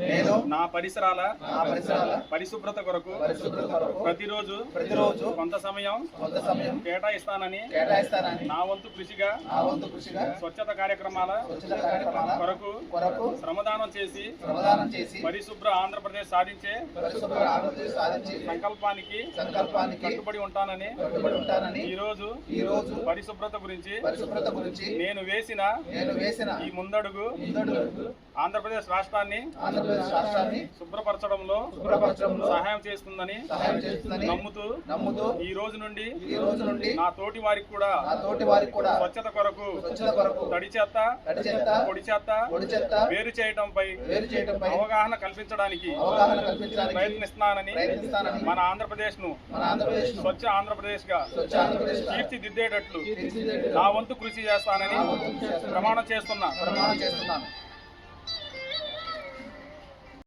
నేను నా పరిసరాల నా పరిసరాల పరిశుభ్రత కొరకు ప్రతిరోజు ప్రతిరోజు కొంత సమయం కొంత సమయం కేటాయిస్తానని కేటాయిస్తానని నా వంతు కృషిగా నా వంతు కృషిగా స్వచ్ఛత కార్యక్రమాల కొరకు కొరకు శ్రమదానం చేసి శ్రమదానం చేసి పరిశుభ్ర ఆంధ్రప్రదేశ్ సాధించే పరిశుభ్ర ఆంధ్రప్రదేశ్ సాధించి సంకల్పానికి సంకల్పానికి కట్టుబడి ఉంటానని కట్టుబడి ఉంటానని ఈ రోజు ఈ రోజు పరిశుభ్రత గురించి పరిశుభ్రత గురించి నేను వేసిన నేను వేసిన ఈ ముందడుగు ఆంధ్రప్రదేశ్ రాష్ట్రాన్ని ఆంధ్రప్రదేశ్ రాష్ట్రాన్ని శుభ్రపరచడంలో శుభ్రపరచడంలో సహాయం చేస్తుందని సహాయం చేస్తుందని నమ్ముతూ నమ్ముతూ ఈ రోజు నుండి ఈ రోజు నుండి నా తోటి వారికి కూడా నా తోటి వారికి కూడా స్వచ్ఛత కొరకు స్వచ్ఛత కొరకు తడి చెత్త తడి చెత్త పొడి చెత్త పొడి చెత్త వేరు చేయటంపై వేరు చేయడంపై అవగాహన కల్పించడానికి అవగాహన కల్పించడానికి ప్రయత్నిస్తున్నానని ప్రయత్నిస్తానని మన ఆంధ్రప్రదేశ్ను మన ఆంధ్రప్రదేశ్ స్వచ్ఛ ఆంధ్రప్రదేశ్గా స్వచ్ఛ ఆంధ్రప్రదేశ్ తీర్చిదిద్దేటట్లు నా వంతు కృషి చేస్తానని ప్రమాణం చేస్తున్నా. ప్రమాణం చేస్తున్నాను.